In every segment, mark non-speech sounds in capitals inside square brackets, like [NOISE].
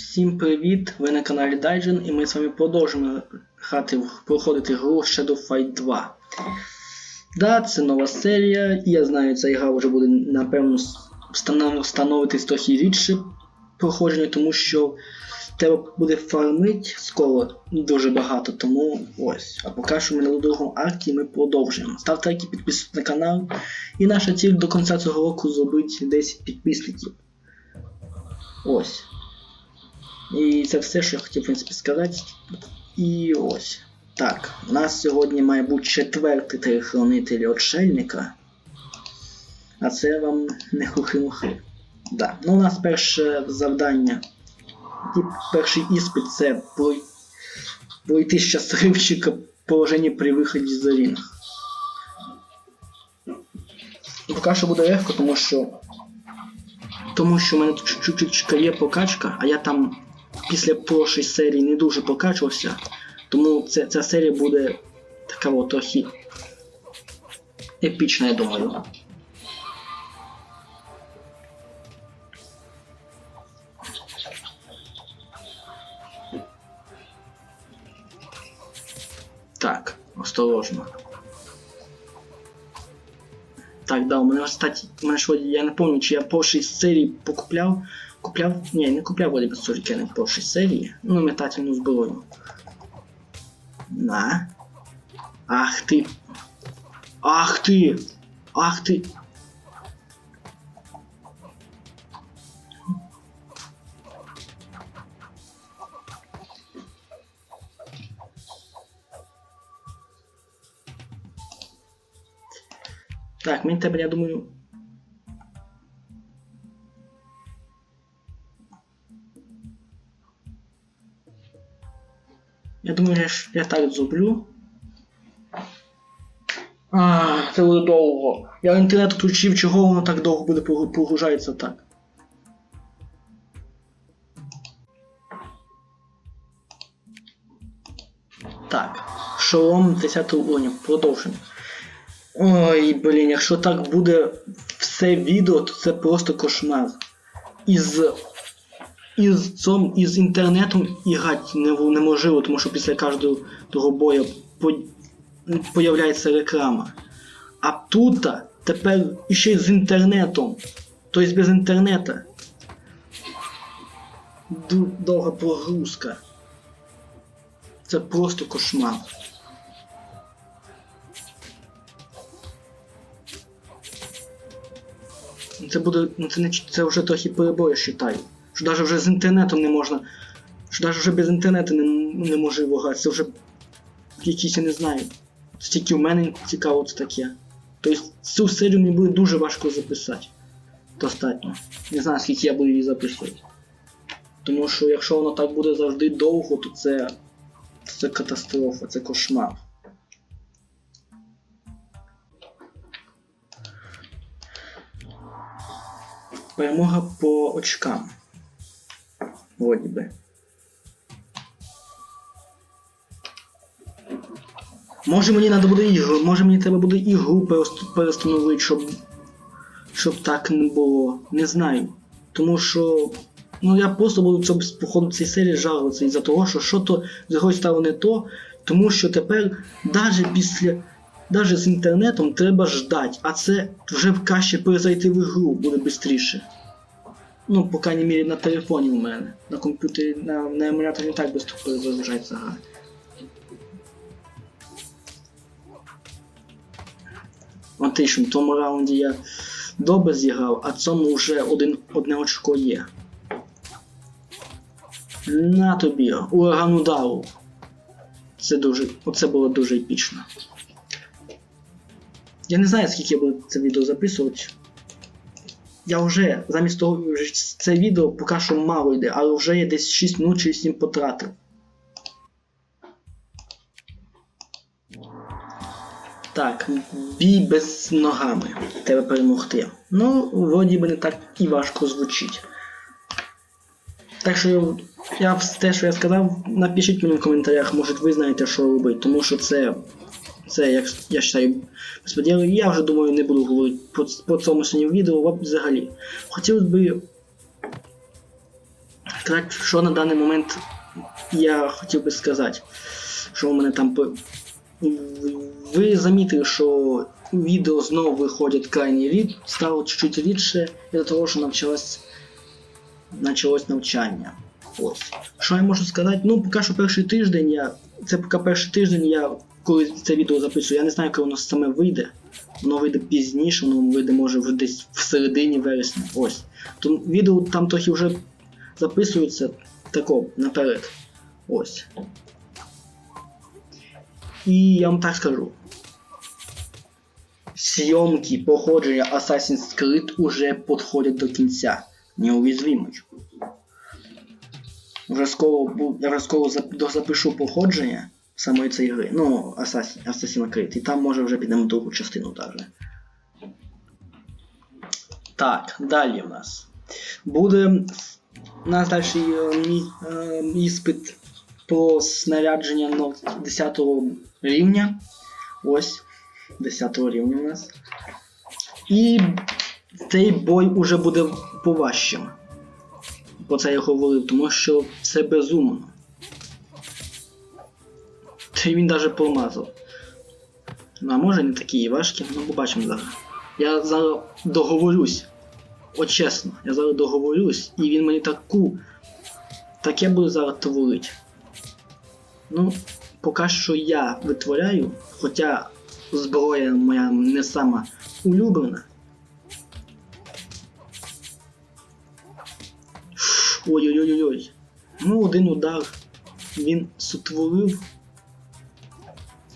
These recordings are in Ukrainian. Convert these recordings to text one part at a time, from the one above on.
Всім привіт! Ви на каналі Дайджен і ми з вами продовжимо грати проходити гру Shadow Fight 2. Да, це нова серія, і я знаю, ця гра вже буде напевно становитись трохи рідше проходження, тому що треба буде фармити скоро дуже багато, тому ось. А поки що ми на другому акті ми продовжуємо. Ставте лайки, підписуйтесь на канал. І наша ціль до кінця цього року зробити 10 підписників. Ось. І це все, що я хотів, в принципі, сказати. І ось. Так, у нас сьогодні має бути четвертий телехранитель отшельника. А це вам не хухи-мухи. Да. Ну, у нас перше завдання. І перший іспит це пройти щасливчика положення при виході з ринг. Поки що буде легко, тому що. Тому що в мене тут чуть-чуть є покачка, а я там після прошлої серії не дуже покачувався. Тому ця, ця серія буде така от трохи епічна, я думаю. Так, осторожно. Так, да, у мене, кстати, мене я не пам'ятаю, чи я по 6 серій покупляв. Купляв. Ні, не купляв вроді сторікени по 6 серії. Ну, метательну зброю. На. Ах ти. Ах ти! Ах ти! Так, мені тебе, я думаю. Думаю, я, так зроблю. А, це буде довго. Я інтернет включив, чого воно так довго буде прогружається так. Так. Шолом 10 уровня. Продовжуємо. Ой, блін, якщо так буде все відео, то це просто кошмар. Із. Із цим, із інтернетом іграти неможливо, тому що після кожного бою по, появляється реклама. А тут тепер іще й з інтернетом. Тобто без інтернету. Довга прогрузка. Це просто кошмар. Це буде. Це це вже трохи перебої, вважаю. Що навіть вже з інтернетом не можна. Що навіть вже без інтернету не, не можливо грати. Це вже якісь, я не знаю. Це тільки в мене цікаво це таке. Тобто цю серію мені буде дуже важко записати. Достатньо. Не знаю, скільки я буду її записувати. Тому що якщо воно так буде завжди довго, то це. Це катастрофа, це кошмар. Перемога по очкам. Вроді би. Може мені треба буде ігру, може мені треба буде ігру перестановити, щоб. Щоб так не було. Не знаю. Тому що. Ну я просто буду цього по ходу цієї серії жалуватися із-за того, що що то з якоїсь стало не то, тому що тепер навіть після. Навіть з інтернетом треба ждати, а це вже краще перезайти в ігру буде швидше. Ну, по крайній мірі на телефоні у мене. На комп'ютері, на, на емуляторі не так швидко перезагружається гра. Фактично, в тому раунді я добре зіграв, а цьому вже один, одне очко є. На тобі, ураган удару. Це дуже. Оце було дуже епічно. Я не знаю, скільки я буду це відео записувати. Я вже замість того, це відео поки що мало йде, але вже я десь 6 минут чи 7 потратив. Так, бій без ногами. Треба перемогти. Ну, вроді би не так і важко звучить. Так що я те, що я сказав, напишіть мені в коментарях, може ви знаєте, що робити, тому що це. Це, як я вважаю, безподіл. І я вже думаю, не буду говорити по, по цьому сьогодні відео взагалі. Хотілося б третє, що на даний момент я хотів би сказати, що у мене там. Ви замітили, що відео знову виходять крайній рід, стало чуть-чуть рідше, із-за того, що почалось навчання. Ось. Що я можу сказати? Ну, поки що перший тиждень я. Це поки перший тиждень я, коли це відео записую, я не знаю, коли воно саме вийде. Воно вийде пізніше, воно вийде може десь в середині вересня. Ось. То відео там трохи вже записується тако наперед. Ось. І я вам так скажу. Зйомки походження Assassin's Creed уже підходять до кінця. Неуязвимий. Вже скоро походження самої цієї гри. Ну, Assassin, Assassin's Creed. І там може вже підемо другу частину даже. Так, далі в нас. Буде у нас далі е, е, іспит про снарядження на 10 рівня. Ось, 10 рівня у нас. І цей бой уже буде поважчим. Про це я говорив, тому що це безумно. Й він навіть промазав. Ну, а може не такі важкі, ну побачимо зараз. Я зараз договорюсь. От чесно, я зараз договорюсь, і він мені таку. Таке буде зараз творить. Ну, поки що я витворяю, хоча зброя моя не сама улюблена. Ой-ой-ой-ой. Ну, один удар він сотворив.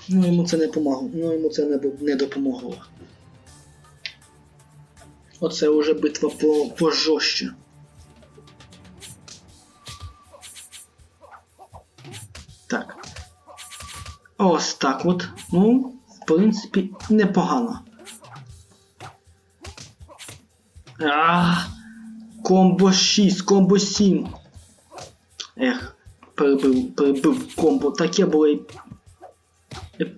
Ну, йому це не помогло. Ну, йому це не, не допомогло. Оце вже битва по, пожорстче. Так. Ось так от. Ну, в принципі, непогано. А, комбо 6, комбо 7. Ех, перебив, перебив комбо. Таке було і. Е,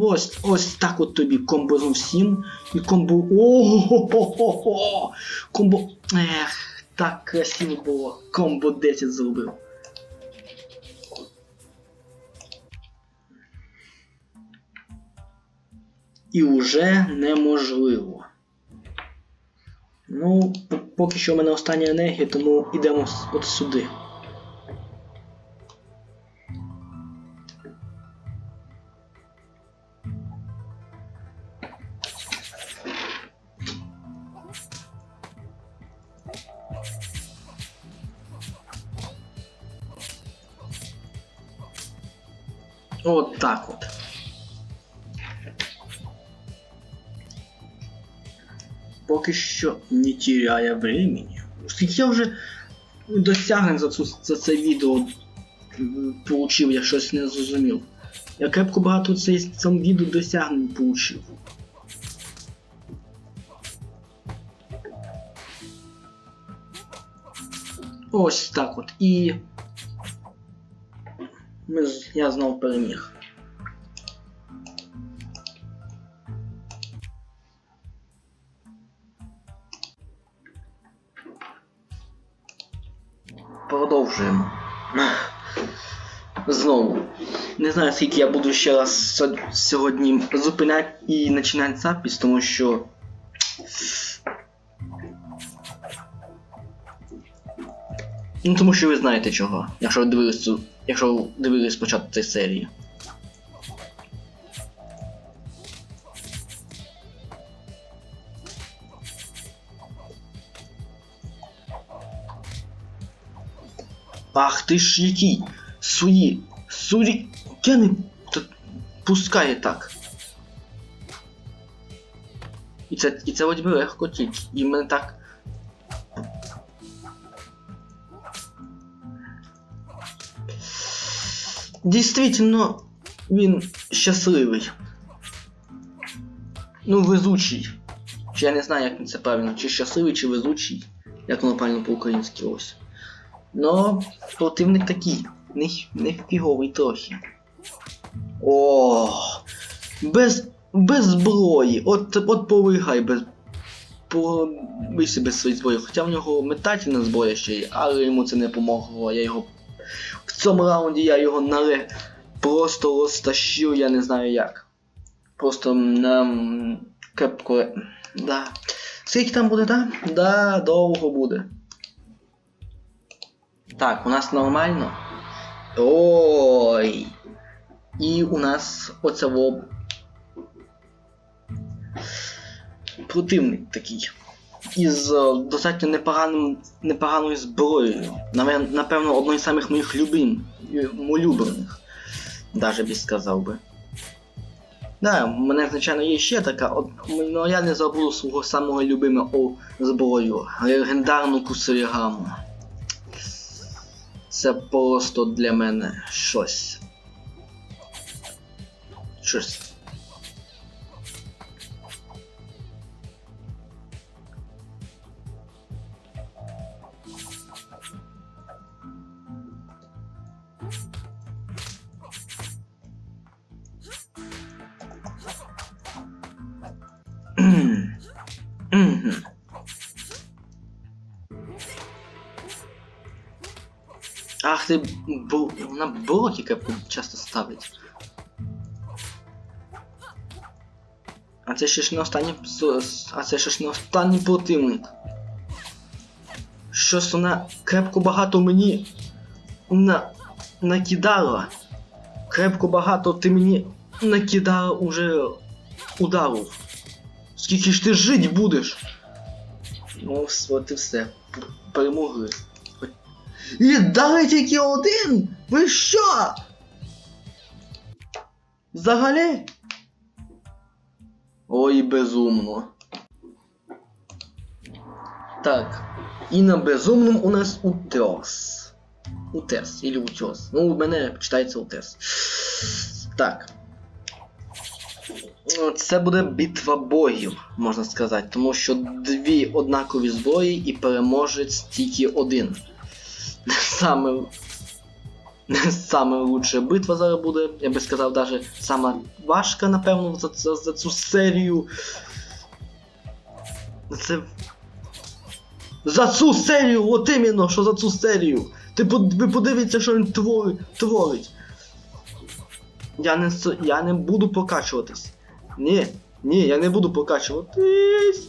Ось, ось так от тобі комбо 7 і комбо. Ого-го-го-го! Комбо. Ех, так красиво було. Комбо 10 зробив. І уже неможливо. Ну, поки що в мене остання енергія, тому йдемо от сюди. Поки що не теряє времени. Я вже досягнень за, цю, за це відео получив, я щось не зрозумів. Я крепко багато цей, цьому відео досягнень получив. Ось так от. І. Ми, я знов переміг. Продовжуємо. Знову. Не знаю, скільки я буду ще раз сьогодні зупиняти і починати запис, тому що. Ну, тому що ви знаєте чого, якщо дивились. Якщо дивились спочатку цієї серії. Ах ти ж який! Суї! Сурі... Я не... Та... Пускає так. І це, і це вроді легко тільки. І мене так. Дійсно, він щасливий. Ну, везучий. Чи я не знаю, як він це правильно, чи щасливий, чи везучий, як воно правильно по-українськи ось. Но противник такий, не, не фіговий трохи. О, без, без зброї. От, от повигай без. по вийшли без своїх зброї. Хоча в нього метательна зброя ще є, але йому це не помогло. Я його. В цьому раунді я його нале просто розтащив, я не знаю як. Просто на м, кепку. Да. Скільки там буде, да? Да, довго буде. Так, у нас нормально. Ой. І у нас оцево. противник такий. Із е, достатньо непоганим, непоганою зброєю. Напевно, одною з самих моїх любим, улюблених. Даже би сказав би. Да, в мене, звичайно, є ще така, але я не забуду свого самого любимого зброю. Легендарну кусарігаму. Це просто для мене щось. Щось. Ти бу... вона блоки часто ставить. А це ще ж не останній а це ще ж не останній противник. Щось вона крепко багато мені на... накидала. Крепко багато ти мені накидала уже ударів. Скільки ж ти жить будеш? Ну, от і все. Перемогли. І дали тільки один? Ви що? Взагалі? Ой, безумно. Так. І на безумному у нас утес. Утес, или утес. Ну, у мене читається утес. Так. Це буде битва богів, можна сказати, тому що дві однакові зброї і переможець тільки один. Саме. Саме лучша битва зараз буде, я би сказав, даже сама важка, напевно, за, за, за цю серію. Це. За цю серію! От іменно, що за цю серію! Ти ви подивіться, що він твори, творить. Я не, я не буду покачуватись. Ні, ні, я не буду покачуватись.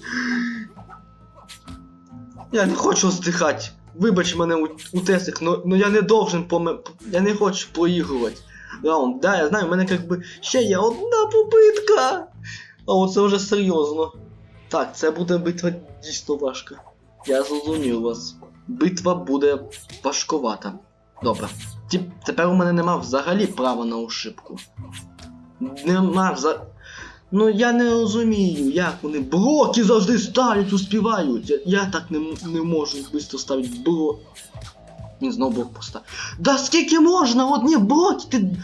Я не хочу здихати. Вибач мене у, у но, но я не должен поме... Я не хочу проігрувати. Раунд, да, я знаю, в мене як би ще є одна попитка. А оце вже серйозно. Так, це буде битва дійсно важка. Я зрозумів вас. Битва буде важковата. Добре. Тіп, тепер у мене нема взагалі права на ошибку. Нема вза... Ну я не розумію, як вони блоки завжди ставлять, успівають. Я, я так не, не можу швидко ставити блок. Він знову блок поставив. Да скільки можна одні блоки ти.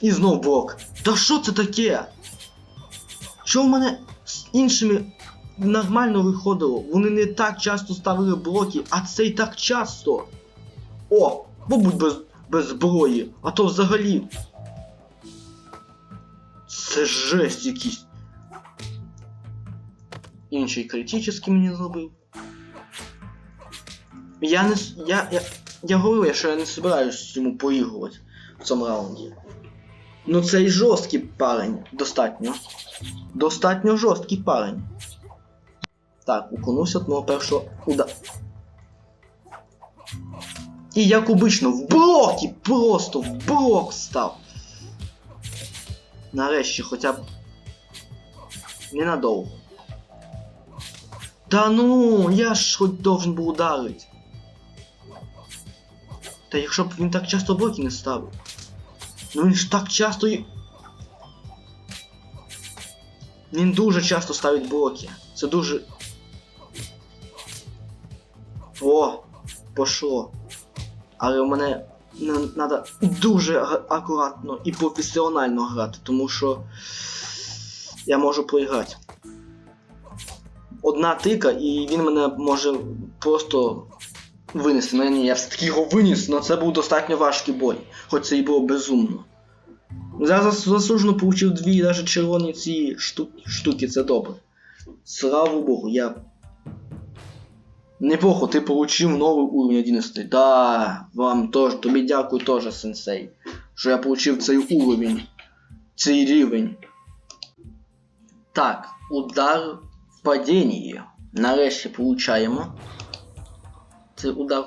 І знов блок. Та що це таке? Що в мене з іншими нормально виходило? Вони не так часто ставили блоки, а цей так часто. О, мабуть без, без зброї, а то взагалі. Це жесть якийсь. Інший критичний мені зробив. Я не. Я, я, я говорю, що я не собираюсь йому поігрувати в цьому раунді. Ну цей жорсткий парень. Достатньо. Достатньо жорсткий парень. Так, уклонився від мого першого удара. І як обично, в блоки! Просто в блок став. Нарешті хоча б. Ненадовго. Та ну, я ж хоч должен був ударити. Та якщо б він так часто блоки не ставив. Ну він ж так часто і. Він дуже часто ставить блоки. Це дуже. О! Пошло. Але у мене треба дуже акуратно і професіонально грати, тому що я можу проіграти. Одна тика, і він мене може просто винести. Ну ні, я все-таки його виніс, але це був достатньо важкий бой, хоч це і було безумно. Я зас- заслужено получив дві навіть червоні ці штуки, штуки, це добре. Слава Богу, я. Неплохо, ти получив новий уровень 11. Да, вам теж, тобі дякую теж, сенсей. Що я получив цей уровень. Цей рівень. Так, удар в падінні. Нарешті получаємо. Це удар.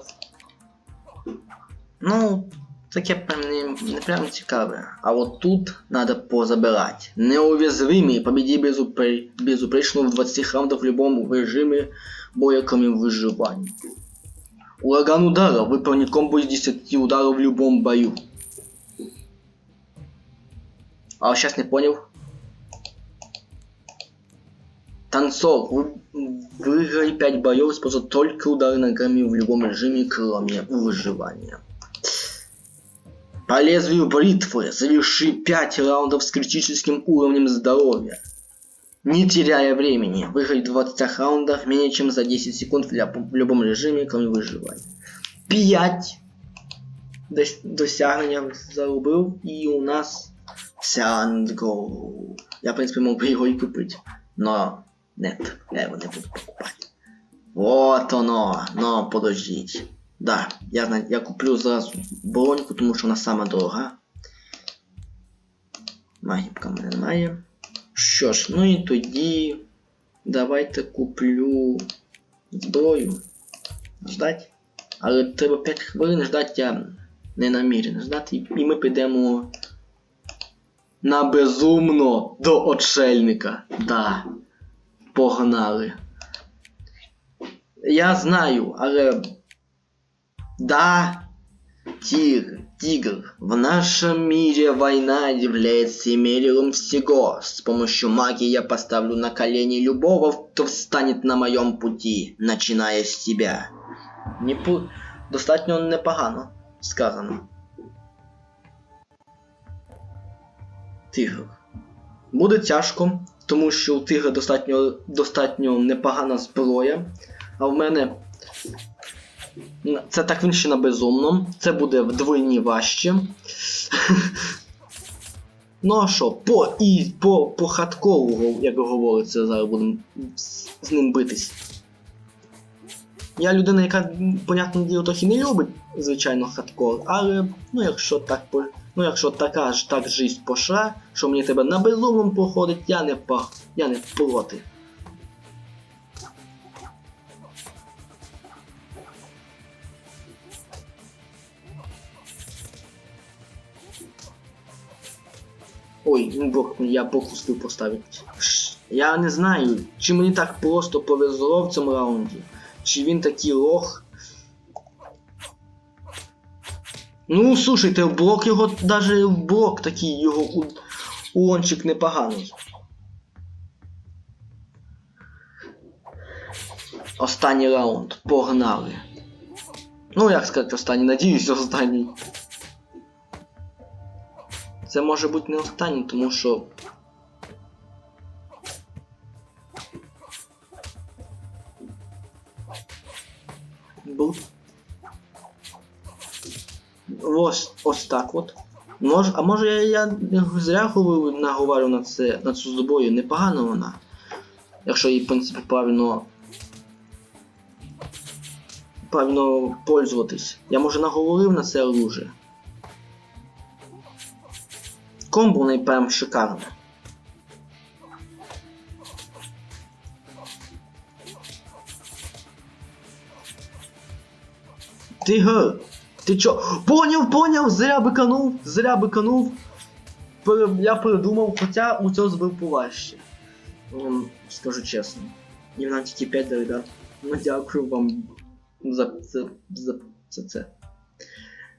Ну, таке прям не, не прям цікаве. А от тут надо позабирати. Неуязвимый, победи безупре... безупречно в 20 раундах в любом режиме боя, кроме выживания. Ураган удара. Выполнит комбо из 10 ударов в любом бою. А сейчас не понял. Танцор. Вы... Выиграй 5 боев, используя только удары ногами в любом режиме, кроме выживания. По лезвию бритвы заверши 5 раундов с критическим уровнем здоровья. Не теряя времени, выиграй 20 раундов менее чем за 10 секунд в, ля- в любом режиме, кроме выживания. 5 дос- досягнення заробив, і у нас Сяндго. Я, в принципі, мог би його і купити. Но нет, я його не буду покупати. Вот оно, но подождіть. Да, я, зна- я куплю зразу броньку, тому що вона сама дорога. Магіпка в мене немає. Що ж, ну і тоді. Давайте куплю зброю. Ждать. Але треба 5 хвилин ждати, я не намірений ждати. І ми підемо на безумно до отшельника. Да. Погнали. Я знаю, але да, тигр, тигр, в нашем мире война является мерилом всего. С помощью магии я поставлю на колени любого, кто встанет на моем пути, начиная с тебя. Не пу... Достатньо непогано сказано. Тигр. Буде тяжко, тому що у тигра достатньо, достатньо непогана зброя, а в мене Це так він ще на безумно. Це буде вдвойні важче. [LAUGHS] ну а що, по і по, по хардкору, як говориться, зараз будемо з, ним битись. Я людина, яка, понятне діло, трохи не любить, звичайно, хардкор, але ну якщо так. Ну якщо така ж так жизнь пошла, що мені тебе на безумному проходить, я не. Я не проти. Ой, бог, я бог успів поставити. Я не знаю, чи мені так просто повезло в цьому раунді, чи він такий лох. Ну, слушайте, в блок його, даже блок такий, його у, непоганий. Останній раунд. Погнали. Ну, як сказати, останній, надіюсь, останній. Це може бути не останній, тому що. Був. Ось, ось так от. Мож, а може я, я зря говорю, наговорю на це, на цю зброю, непогана вона. Якщо її, в принципі, правильно. Правильно пользуватись. Я може наговорив на це оружие. Комбо неї прям шикарне. Ти ге, ти чо? Поняв, поняв, зря биканув, зря биканув. Я передумав, хоча у цього збив поважче. Скажу чесно. І нам тільки 5 дали, да? Ну дякую вам за це. За, за це.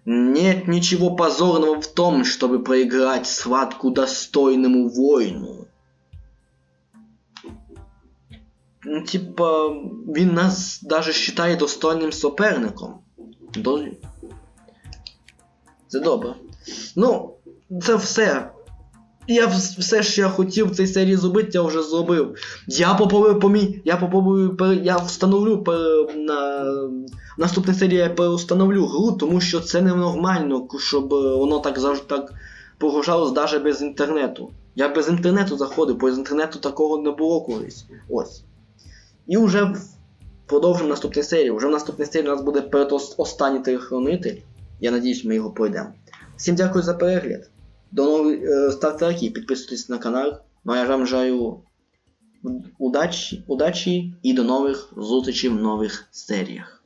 Нет ничего позорного в том, чтобы проиграть схватку достойному воину. Ну, типа, він нас даже считає достойним суперником. До... Це добре. Ну, це все. Я все, що я хотів в цій серії зробити, я вже зробив. Я попробую помі... Я попробую. Я встановлю пере... на наступній серії я переустановлю гру, тому що це ненормально, щоб е, воно так завжди так погружалось навіть без інтернету. Я без інтернету заходив, бо з інтернету такого не було колись. Ось. І вже продовжимо наступну серію. Вже в наступній серії у нас буде передостанній телехранитель. Я надіюсь, ми його пройдемо. Всім дякую за перегляд. До нових е, ставте лайки, підписуйтесь на канал. Ну а я вам бажаю удачі, удачі і до нових зустрічей в нових серіях.